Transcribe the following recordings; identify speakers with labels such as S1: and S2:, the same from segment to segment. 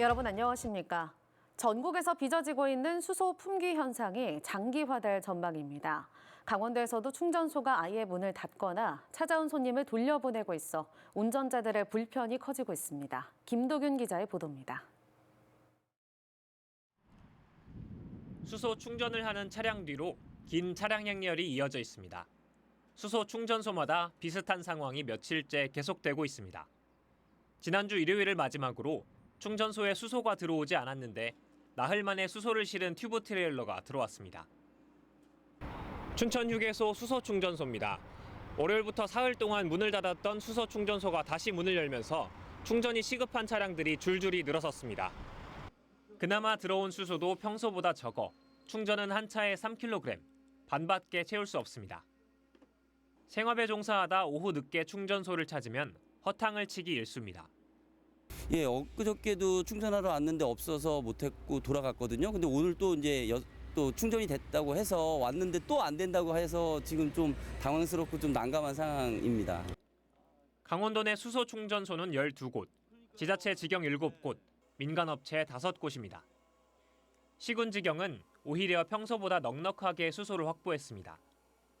S1: 여러분 안녕하십니까? 전국에서 빚어지고 있는 수소 품귀 현상이 장기화될 전망입니다. 강원도에서도 충전소가 아예 문을 닫거나 찾아온 손님을 돌려보내고 있어 운전자들의 불편이 커지고 있습니다. 김도균 기자의 보도입니다.
S2: 수소 충전을 하는 차량 뒤로 긴 차량 행렬이 이어져 있습니다. 수소 충전소마다 비슷한 상황이 며칠째 계속되고 있습니다. 지난주 일요일을 마지막으로 충전소에 수소가 들어오지 않았는데 나흘 만에 수소를 실은 튜브 트레일러가 들어왔습니다. 춘천 휴게소 수소 충전소입니다. 월요일부터 사흘 동안 문을 닫았던 수소 충전소가 다시 문을 열면서 충전이 시급한 차량들이 줄줄이 늘어섰습니다. 그나마 들어온 수소도 평소보다 적어 충전은 한 차에 3kg, 반밖에 채울 수 없습니다. 생업에 종사하다 오후 늦게 충전소를 찾으면 허탕을 치기 일쑤입니다.
S3: 예, 엊그저께도 충전하러 왔는데 없어서 못했고 돌아갔거든요. 근데 오늘 또 이제 여- 또 충전이 됐다고 해서 왔는데 또 안 된다고 해서 지금 좀 당황스럽고 좀 난감한 상황입니다.
S2: 강원도 내 수소 충전소는 12곳, 지자체 직영 7곳, 민간업체 5곳입니다. 시군지경은 오히려 평소보다 넉넉하게 수소를 확보했습니다.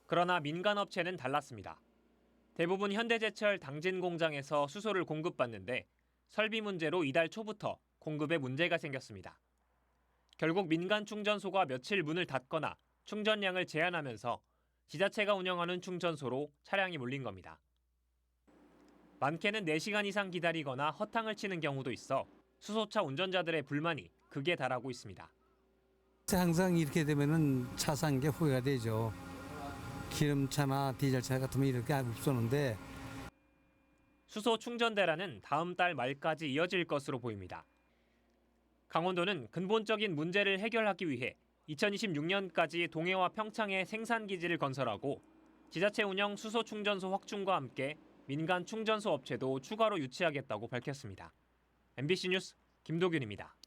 S2: 그러나 민간업체는 달랐습니다. 대부분 현대제철 당진 공장에서 수소를 공급받는데 설비 문제로 이달 초부터 공급에 문제가 생겼습니다. 결국 민간 충전소가 며칠 문을 닫거나 충전량을 제한하면서 지자체가 운영하는 충전소로 차량이 몰린 겁니다. 많게는 4시간 이상 기다리거나 허탕을 치는 경우도 있어 수소차 운전자들의 불만이 극에 달하고 있습니다.
S4: 항상 이렇게 되면은 차 산 게 후회가 되죠. 기름차나 디젤차 같으면 이렇게 없었는데
S2: 수소 충전 대란은 다음 달 말까지 이어질 것으로 보입니다. 강원도는 근본적인 문제를 해결하기 위해 2026년까지 동해와 평창에 생산 기지를 건설하고 지자체 운영 수소 충전소 확충과 함께 민간 충전소 업체도 추가로 유치하겠다고 밝혔습니다. MBC 뉴스 김도균입니다.